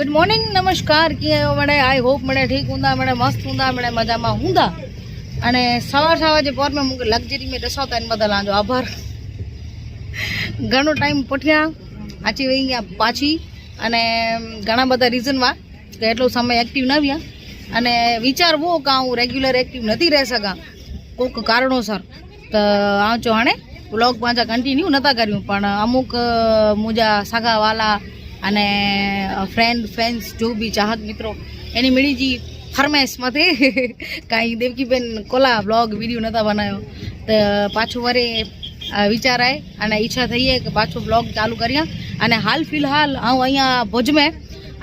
Good morning નમસ્કાર. કે મને આઈ હોપ મને ઠીક ઊંધા મને મસ્ત ઊંધા મને મજામાં ઊંધા. અને સવાર સવાર જે પોરમાં મૂકે લક્ઝરી મેં ડસાવતા એને બદલ આજો આભાર. ઘણો ટાઈમ પઠ્યા આચી વહી ગયા પાછી. અને ઘણા બધા રીઝનમાં કે એટલો સમય એક્ટિવ ન વ્યા અને વિચારવો કે હું રેગ્યુલર એક્ટિવ નથી રહી શકા. કોઈક કારણોસર. તો આવજો હાણે. બ્લોગ પાછા કન્ટિન્યુ નહોતા કર્યું, પણ અમુક મુજા સગાવાલા અને ફ્રેન્ડ ફેન્સ જો બી, ચાહક મિત્રો, એની મળી જી ફરમાઈશમાંથી કાંઈ દેવકીબેન કોલા બ્લોગ વીડિયો નહોતા બનાવ્યો તો, પાછું વરે વિચાર આવે અને ઈચ્છા થઈએ કે પાછો બ્લોગ ચાલુ કરીએ. અને હાલ ફિલહાલ હું અહીંયા ભોજમે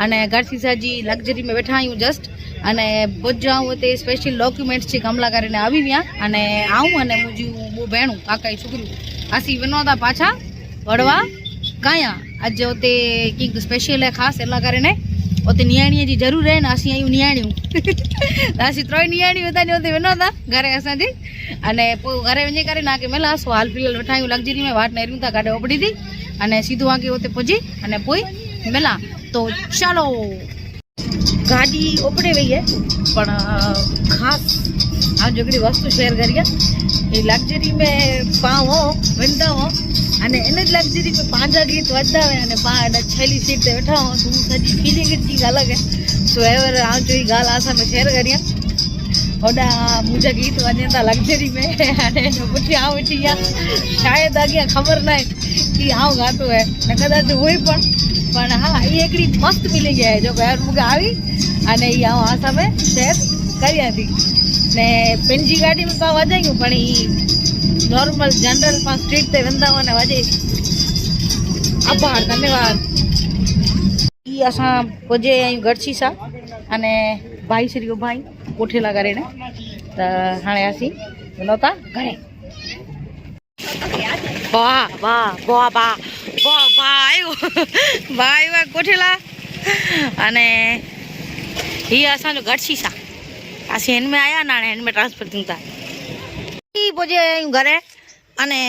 અને ગઢસીસાજી લક્ઝરીમાં બેઠા હું જસ્ટ અને ભોજ આવું તે સ્પેશિયલ ડોક્યુમેન્ટ્સ છે કમલા કરીને આવી ત્યાં અને આવું અને મુજી બહુ ભેણું કાકાઈ છોકરી હાસી વિનોતા પાછા વડવા કાયા आज होते किंग स्पेशल है खास एला कारण होते नियाणीअ जी ज़रूरु आहिनि असीं आहियूं नियाणियूं असीं त्रोई नियाणियूं हुतां हुते वञो था घर असांजे अने पोइ घर वञी करे तव्हांखे मिलासीं हाल फिलहाल वेठा आहियूं लग्जरी में वाट नेरियूं था गाॾे ओपड़ी थी अने सीधो आगे हुते पुॼी अने पोइ मिला तो चलो गाॾी ओपड़े वई आहे पण ख़ासि आज हिकिड़ी वस्तू शेयर करी आहे लग्जरी में पाव हो विंदा हो અને એને જ લગતી હતી પાંજા ગીત વતાવે અને અને છેલ્લી સીટ તે બેઠા હોઉં તો હું સજી ફીલિંગ જ ચીજ અલગ હે. તો એવર આ જોઈ ગાલ આશા મેં શેર કર્યા. ઓડા, મુજા ગીત વજેતા લક્ઝરી મેં. અને પછી આ ઉઠી ગયા શાયદ આગળ ખબર ના કે આવું ગાતું હે. ને કદાચ હોય પણ પણ હા એ એકડી મસ્ત મિલી ગયા જો યાર મુગે આવી અને એ આવું આ સામે શેર કરી હતી ને પેનજી ગાડીમાં તો વાજાયું પણ એ નોર્મલ જનરલમાં સ્ટ્રીટ તે વંદાવાને વાજે આભાર, ધન્યવાદ. એ અસાં પોજે અહીં ગઢસી સા અને ભાઈ શ્રી ભાઈ, કોઠેલા કરીને હાણે આસી નહોતા ઘરે. વાહ વાહ વાહ વાહ વાહ વાહ આવ્યો વાહ આવ્યા કોઠેલા. અને એ અસાંજો ગઢસી સા. આ શેન મેં આવ્યા ના એને મેં ટ્રાન્સફર થયું તા. પહોંચે ઘરે અને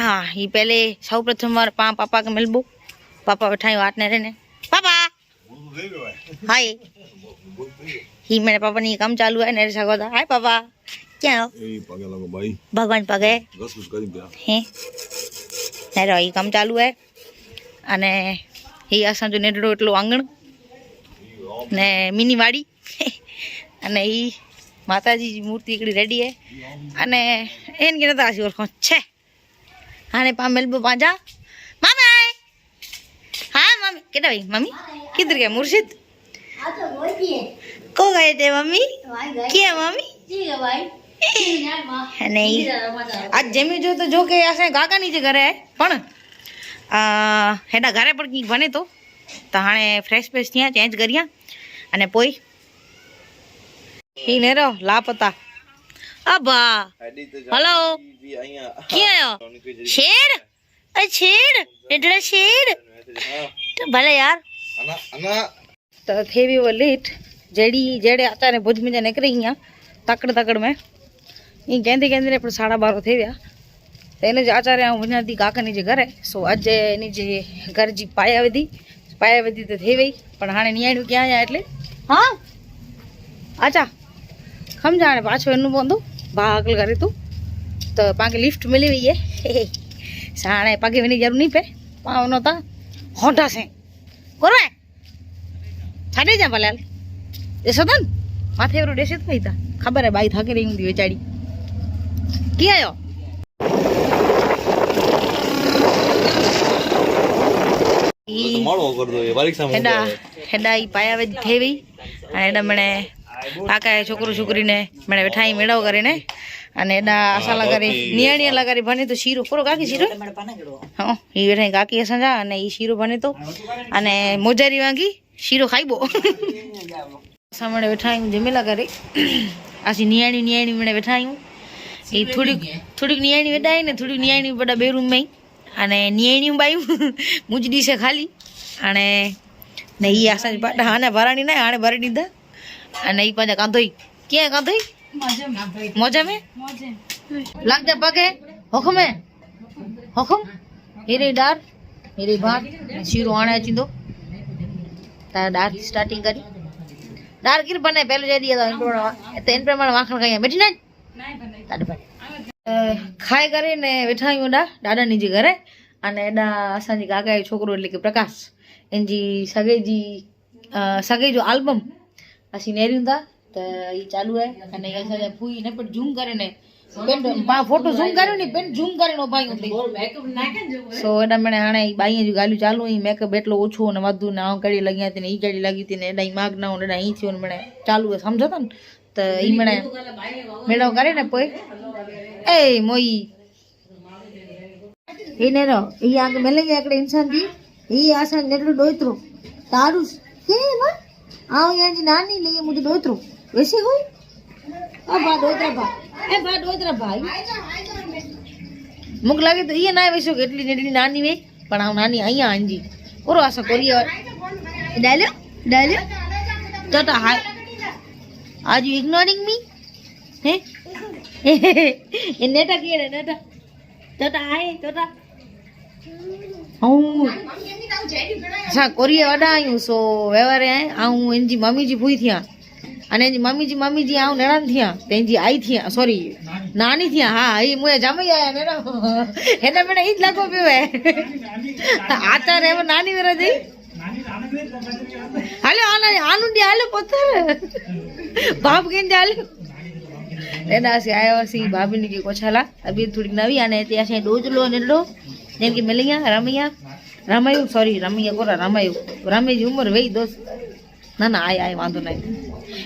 હા એ પહેલે સૌ પ્રથમ વાર પા પાપા કે મેલબો. પાપા બેઠાઈ વાતને રે ને પાપા! હાય. હી મેરે પાપા ની કામ ચાલુ હે ને સગો હતા હાય પાપા. ક્યાં એ પગે લાગો ભાઈ. ભગવાન પગે. બસ બસ કરી ગયા. હે? ને રો કામ ચાલુ હે અને એ અસાંજો નેડડો એટલું આંગણ. ને મિની વાડી. અને એ માતાજી મૂર્તિ એકડી રેડી હે. અને એને કે નતા આશી ઓળખો છે. હાને પા મેલબો પાંજા મામી હા, મમ્મી. કેટા ભાઈ મમ્મી? કિધર ગયા મુર્શિદ? કો ગયે તે, મમ્મી? કે મમ્મી? અને આજ જમી જો તો જો કે આસે કાકાની જે ઘરે પણ હેડા ઘરે પણ કંઈક બને તો. તો હાણે ફ્રેશ ફ્રેશ થયા ચેન્જ કર્યા. અને પોઈ હિનેરો લાપતા. અબા હલો. ક્યાં આવ્યો શેર? અ શેર? એટલે શેર? ભલે યાર. તો થેવી વો લેટ જેડી, જેડે આચાને ભુજ મજા નીકળી અહીંયા તકડ તકડ મેં. એ કેંદી કેંદીને પણ સાડા બારો થઈ ગયા. એને જ આચારે હું ભુજાથી કાકાની જે ઘરે, સો આજે એની જે ઘર જે પાયા વધી. પાયા વધી તો થઈ ગઈ, પણ હાણે નિયાણ્યું ક્યાં આવ્યા એટલે? હા? આચા. સમજાણે પાછું એનું બોંધું? ભાગલ કરી તું. તો પાંખે લિફ્ટ મિલી વઈએ. સાણે પાકે એની જરૂર નહીં પે પાવ નહોતા હોંઢા છે. કરો છાડી જા ભલે દેશો તો ને માથે એવરું ડેસે તો નહીં ખબર હે બાઈ થાકી રહી ઊંધી વેચાડી. કી આવ્યો હેડા હેડા ઈ પાયા થઈ અને એડા મને કાકાએ છોકરો છોકરીને મને ઠાઈ મેળવ કરીને અને એના આશા લગારી નિયાણીયા લગારી ભણે તો શીરો. ખોરો કાકી શીરો? હા એ બેઠા કાકી સમજા અને એ શીરો ભણે તો. અને મોજારી વાંગી શીરો ખાઈબો. સામે બેઠા હું જમેલા કરે. આસી નિયાણી નિયાણી મને બેઠા હું. એ થોડીક થોડીક નિયાણી વેડાય ને થોડીક નિયાણી બધા બે રૂમમાં અને નિયાણી બાયું મુજડી છે ખાલી. અને ને એ આસાની પાટા આને ભરાણી ના આને ભરી દીધા અને એ પાછા કાંધોઈ. ક્યાં કાંધોઈ? મોજા में લાગતા પગે. હુકમે હુકમ હીરે ડાર હીરે ભાત શીરો આણે ચીંદો તારા ડાર સ્ટાર્ટિંગ કરી. ડાર કીર બને પહેલું જઈ દઈએ તો એન પ્રમાણે એન માખણ ખાઈ બેઠી ને? તારે ખાઈ કરીને વેઠા આવ્યું ડા દાદાની જે ઘરે. અને એડા અસાંજી કાકા છોકરો એટલે કે પ્રકાશ. એનજી સગેજી સગેજો આલ્બમ અસી નેર્યું તા તો ઈ ચાલુ હે અને એ અસાંજા ફૂઈ ને પણ ઝૂમ કરીને પેન પા ફોટો ઝૂમ કર્યો ને પેન ઝૂમ કરીને ભાઈ હતી સો એડા મને હાણે ઈ બાઈએ જો ગાલ્યું ચાલુ ઈ મેકઅપ એટલો ઓછો ને વધુ ને આમ કડી લગી હતી ને ઈ કડી લાગી હતી ને એડા ઈ માગ ના ને એડા ઈ થયો ને મને ચાલુ હે સમજો તો ને? તો ઈ મને મેળવ કરે ને પોઈ. એ મોઈ. એને રો ઈ આગ મેલે ગયા એકડે ઇન્સાન જી ઈ આસન જેટલું ડોયતરું. તારું કે માં આવ યાજી નાની લઈએ મુજે ડોયતરું વેસી હોય? આ ભા દોતરા ભા. એ ભા દોતરા ભાઈ. મુક લાગે તો ઈ ના વેસો કેટલી જેટલી નાની વે પણ આ નાની અહીંયા આંજી ઓરો આસો કોરી ડાલ્યો? ડાલ્યો? ટાટા હાય આજ યુ ઇગ્નોરિંગ મી હે? એ નેટા કેડે નેટા. ટાટા હાય ટાટા હું. અચ્છા કોરીએ અડાયું સો વ્યવહારે આવું એની મમ્મીજી ભૂઈ થયા. અને એની મમ્મીજી મમ્મીજી આવું નેરાન થયા. તેની આઈ થયા. સોરી નાની થયા. હા એ મુએ જામી આયા નેરા એને મને ઈ જ લાગો પીવે આ તાર એમ નાની વેરા જઈ હાલો આનુંડી હાલો પથ્થર. બાપ કેમ હાલો? એના છે આવ્યા છે ભાભીની કે કોછાલા. તબિયત થોડીક નવી અને ત્યાં છે ડોજલો ને ડો. જેમ કે મેલિયા, રમિયા. રમાયું સોરી રમીએ કોરા રમાયું. રમેજ ઉંમર વેઈ દોસ્ત ના ના, આય આય, વાંધો નહીં.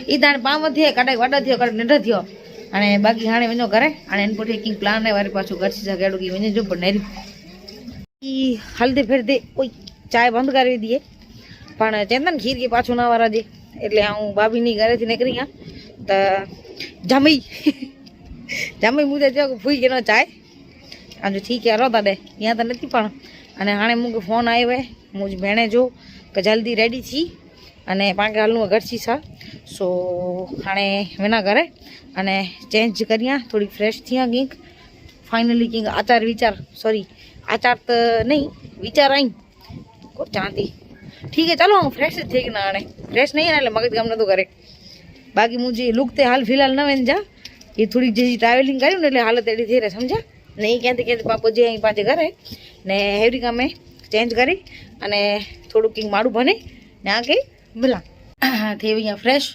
એ તાણે પામ થયો કડાઈ વાડા થયો કડાઈ નઢ થયો. અને બાકી હાણે વञो ઘરે અને એને પોતે કિંગ પ્લાન ને વારી પાછું ઘર સીધા ગેડું કી વञो જો પણ નહીં ઈ હલ્દી ફેરદી ઓય ચાય બંધ કરી દીએ પણ ચેતન ખીર કે પાછું ના વારા દે એટલે હું ભાભીની ઘરેથી નીકળી ગયા. તો જમી. જમી મુદે જો ફૂઈ ગયો ચાય. આજે ઠીક યાર હતા ડે ત્યાં તો નથી પણ અને હાણે મુંગ ફોન આવ્યો મુજ ભેણે જો કે જલ્દી રેડી છી. અને પાંકે હાલનું ઘર છી સા સો હાણે વેના ઘરે અને ચેન્જ કર્યા થોડી ફ્રેશ થયા કંઈક. ફાઇનલી કંઈક આચાર વિચાર સોરી આચાર તો નહીં, વિચાર આઈ. ચાંદી. ઠીક હે, ચાલો, હું ફ્રેશ જ થઈ ગઈ ના હાણે ફ્રેશ નહીં એટલે મગજ કામ નતું કરે. બાકી મુજે લુક તે હાલ ફિલહાલ ન વેન જા. એ થોડીક જે ટ્રાવેલિંગ કર્યું ને એટલે હાલત એડી થઈ રહે સમજા નહીં ક્યાંથી ક્યાંથી પાપો જે અહીં પાંચે ઘરે. ને હેવરી કામે ચેન્જ કરી અને થોડું કિંગ માડું ભણી ને આ કંઈ ભલા થઈ અહીંયા ફ્રેશ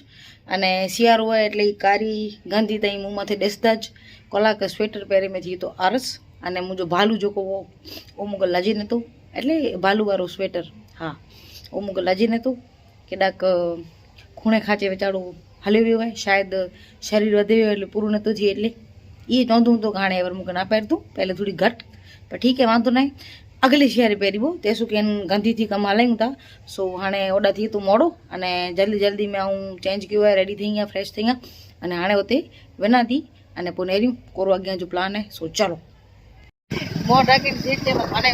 અને શિયાળો હોય એટલે કારી, ગાંધી તઈ મુંમાંથી ડેસતા જ. કલાક સ્વેટર પહેરી મેં તો આરસ. અને હું જો ભાલું જોકો ઓમુક લાજી નહોતું એટલે ભાલુવાળું સ્વેટર હા ઓમુક લાજી નહોતું કેડાક ખૂણે ખાંચે વેચાડું હલી ગયું હોય. શાયદ શરીર વધે એટલે પૂરું નહોતું થયું એટલે. એ નોંધું તો ઘાણે એવર મૂકે ના પહેરતું. પહેલે થોડી ઘટ. પણ ઠીક है વાંધો નહીં. અગલી શેરી પહેરીવો તે શું કે ગાંધીથી કમા લઈ હતા સો હાણે ઓડાથી હતું મોડું અને જલ્દી જલ્દી મેં હું ચેન્જ કર્યું હોય રેડી થઈ ગયા ફ્રેશ થઈ ગયા. અને હાણે હોતે બનાતી અને પુનેર્યું. કોરવા ગયા જો પ્લાન હે, સો ચાલો. મોઢ રાખીને જે તે મને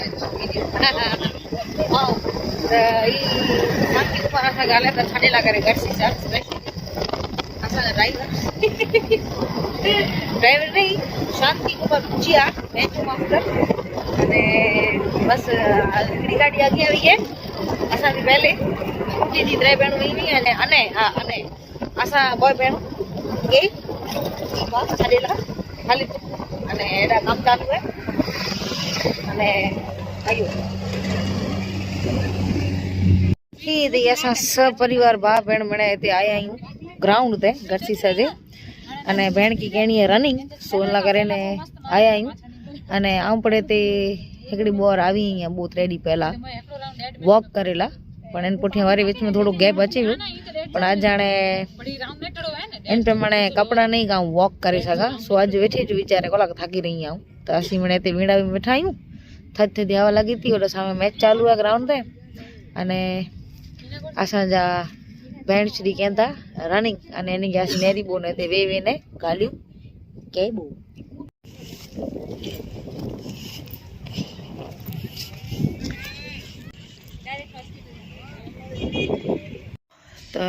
આવ. એ સાંકી ઉપર ગાલે તો છાડેલા કરે ઘર સી સાફ પોતાના ડ્રાઈવર ડ્રાઈવર નહીં શાંતિ કુમાર ભુજિયા બેંચમાં મતલબ અને બસ ઘડી ગાડી આગી આવી ગયા આશાની પહેલે દીદી ત્રણ બહેણું એવી અને અને, હા, અને આશા બોય બહેણું એ ખાલીલા ખાલી અને એના કામ ચાલુ હોય અને આવ્યું દીદી અસાં સપરિવાર બા બહેણ મળ્યા તે આયા અહીં ગ્રાઉન્ડ તે ઘર સીસે અને બહેણ કી કેણીએ રનિંગ સોલના કરીને આયા અહીં અને આમ પડે તે હેકડી બોર આવી અહીંયા બહુ ત્રેડી પહેલાં. વોક કરેલા. પણ એને પોઠી વારી વચમાં થોડું ગેપ અચીવ્યું પણ આ જાણે એમ પ્રમાણે કપડાં નહીં કાં વોક કરી શકા. સો આજે વેઠી જ વિચારે કોલાક થાકી રહી આવું. તો હસી મને તે વીણાવી બેઠાયું થત થતી આવા લાગી હતી, ઓલો સામે મેચ ચાલુ હોય ગ્રાઉન્ડ તે. અને આસાજા શ્રી કહેતા રનિંગ. અને એની ગયા નેરી બહુ ને તે વે વેને ગાલ્યું કે બહુ? તો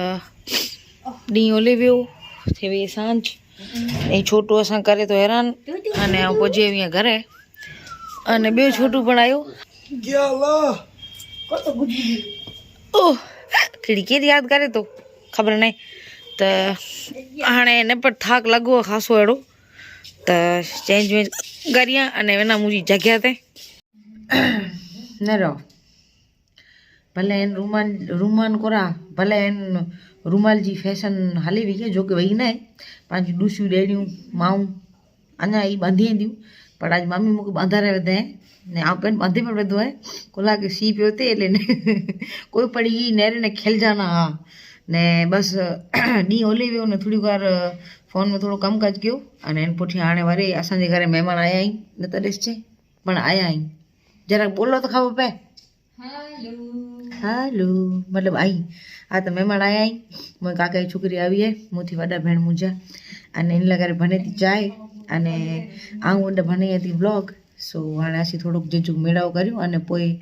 ડી ઓલિવ્યુ થેવી સાંજ એ છોટું અસાં કરે તો હેરાન અને પહોંચી અહીંયા ઘરે. અને બે છોટું પણ આવ્યું ઓહ ખીડકી યાદ કરે તો ખબર નહીં. તો હાણે એને પણ થાક લાગવો ખાસો એડો. તો ચેન્જ વેન્જ કર્યા અને એના મુજી જગ્યા તે. ને રહો. ભલે એને રૂમાલ રૂમાન કોરા, ભલે એને રૂમાલજી ફેશન હાલી વી ગયા જોકે વહી નહીં. પાંચ ડૂસ્યું ડેડ્યું માવું અને એ બાંધી દીધું. પણ આજ મામી મૂકી બાંધારે વધે. ને આ પેન બાંધી પણ બધું હોય કોલા કે સી પીઓ તે એટલે કોઈ પણ એ નેરીને ખેલજાના હા. ને બસ ડી ઓલી ગયો ને થોડીક વાર ફોનમાં થોડું કામકાજ ગયું અને એને પૂછી આણે વારી અસાંજે ઘરે મહેમાન આયા અહીં ને તરેશ છે પણ આયા અહીં જરાક બોલો તો ખાવું પે. હાલો. મતલબ આઈ. આ તો મહેમાન આયા અહીં મોય કાકા છોકરી આવી હે મોથી વડા ભેણ મુજા. અને એની લગારે ભણેતી જાય. અને આવું ઊંડા ભણે હતી બ્લોગ સો વાણાસી થોડુંક જજુ મેળાવ કર્યું અને પોઈ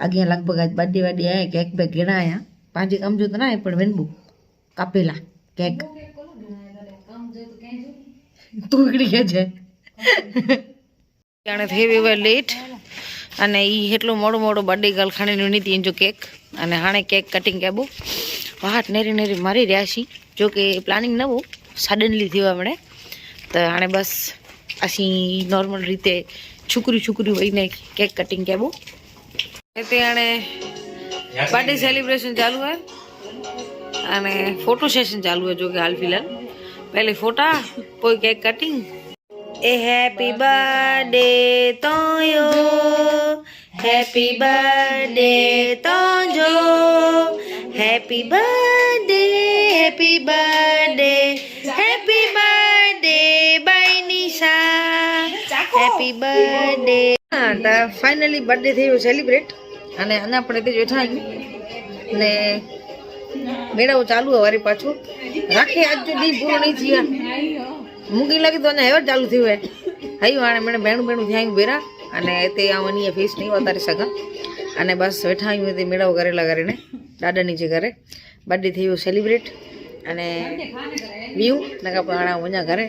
આગિયા લગભગ આજ બાડી વાડી આવ્યા કેક બે ઘેણા આવ્યા પાંચે કામ જોતો ના પણ વેનબુ કાપેલા કેક. તું ઉગડી ગયા છે. જાણે હેવી વે લેટ અને એ એટલું મોડું મોડું બર્થડે ગર્લ ખાણીનું નીતિ એનો કેક. અને હાણે કેક કટિંગ કેબું વાટ નેરી નેરી મારી રહ્યા છીએ. જો કે પ્લાનિંગ નવું સડનલી થયું હમણે. તો હાણે બસ અસી નોર્મલ રીતે છોકરી છોકરી હોઈને કેક કટિંગ કેબો તે હાણે બર્થડે સેલિબ્રેશન ચાલુ હે અને ફોટો સેશન ચાલુ હે જો કે હાલ ફિલહાલ. પહેલી ફોટા કોઈ કેક કટિંગ એ હેપી બર્થડે તો યો. હેપી બર્થડે તો જો. Happy birthday happy birthday happy birthday તો ફાઇનલી બર્થડે થયો સેલિબ્રેટ અને આના આપણે તે અહીં ને મેળાઓ ચાલુ હોય વારી પાછું. રાખે આજ જો દી પૂરો નહીં થયા. મૂકી લાગી તો હેવર ચાલુ થયું હે. હયું આને મને બેણું બેણું થયા બેરા. અને તે આવવાની ફેસ નહીં વધારી શકા અને બસ બેઠા આવ્યું તે મેળાઓ કરેલા કરીને, દાદાની જે ઘરે. બર્થડે થયું સેલિબ્રેટ અને વ્યૂ નકા પણ વञा ઘરે.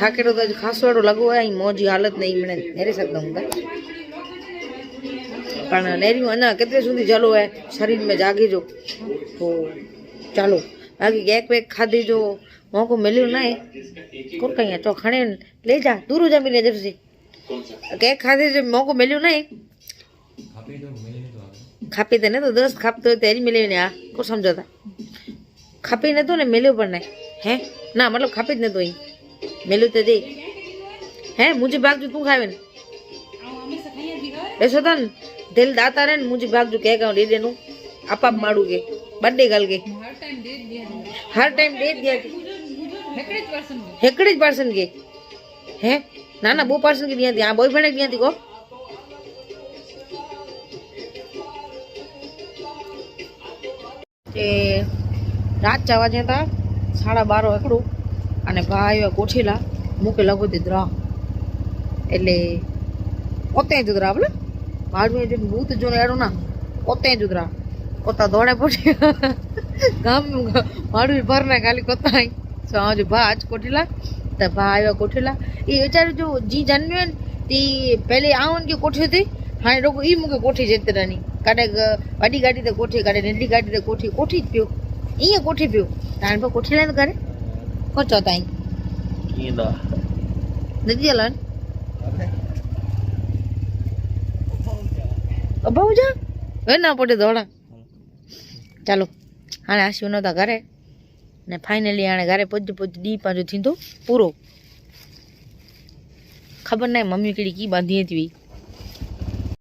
ಹಾಕಿಡೋದು ಅದು ಕಾಸುವಾಡು ಲಘು ಈ ಮೋಜಿ હાલત નહીં મને નેરી શકતા હું પણ નેર્યું અને કેટલે સુધી ચાલુ હોય? શરીર મેં જાગી જો તો ચાલો, બાકી એક વેક ખાધી જો મોકો મળ્યું ના કોર કઈ તો ખણે લઈ જા દૂર જમી લે જશે કેક ખાધી જો મોકો મળ્યું ના ખાપી તો ને તો દસ ખાપતો હોય તેરી મેળવી ને આ. કોણ સમજાતા ખાપી નતો ને મેળ્યું પણ નહીં હે? ના, મતલબ ખાપી જ નતો અહીં. મેલ્યું તો દે હે મુझे ભાગજો તું ખાવે ને એસો તન દિલ દાતા રે ને મુझे ભાગજો કે ગાઉં દે દેનું આપાપ માડું કે બર્થડે ગલ કે હર ટાઈમ ડે જ ગયા હેકડી જ પાર્સન કે હે ના ના બહુ પાર્સન કે ત્યાં આ બોયફ્રેન્ડ ત્યાં થી કો તે રાત જવા જતા સાડા બારો એકડું અને ભાઈ કોઠીલા મૂકે લગો દીધરા એટલે પોતે જુદરા બોલે ભાડું જો ભૂત જો એડું ના પોતે જુદરા કોતા દોડે પડી ગામ ભાડું ના ખાલી કોતા સાંજ ભા આજ કોઠીલા, તો ભા આવ્યા કોઠીલા. એ વિચાર્યું જો જી જન્મ્યો ને, તે પહેલે આવું કે કોઠી હતી હાણે લોકો એ મૂકે કોઠી જતી રાની કાડે વાડી ગાડી તો કોઠી કાઢે નંઢી ગાડી તો કોઠી કોઠી જ પીયો. અહીંયા કોઠી પીયો. તાણ પર કોઠી લઈને કરે કોચો તાઈ કીંડા નથી હલન અભાવ જા હવે ના પડે દોડા ચાલો હાણે આશીવ નહોતા ઘરે ને ફાઇનલી હાણે ઘરે પૂજ પૂજ ડી પાછું થીંદો પૂરો ખબર નહીં મમ્મી કીડી કી બાંધી હતી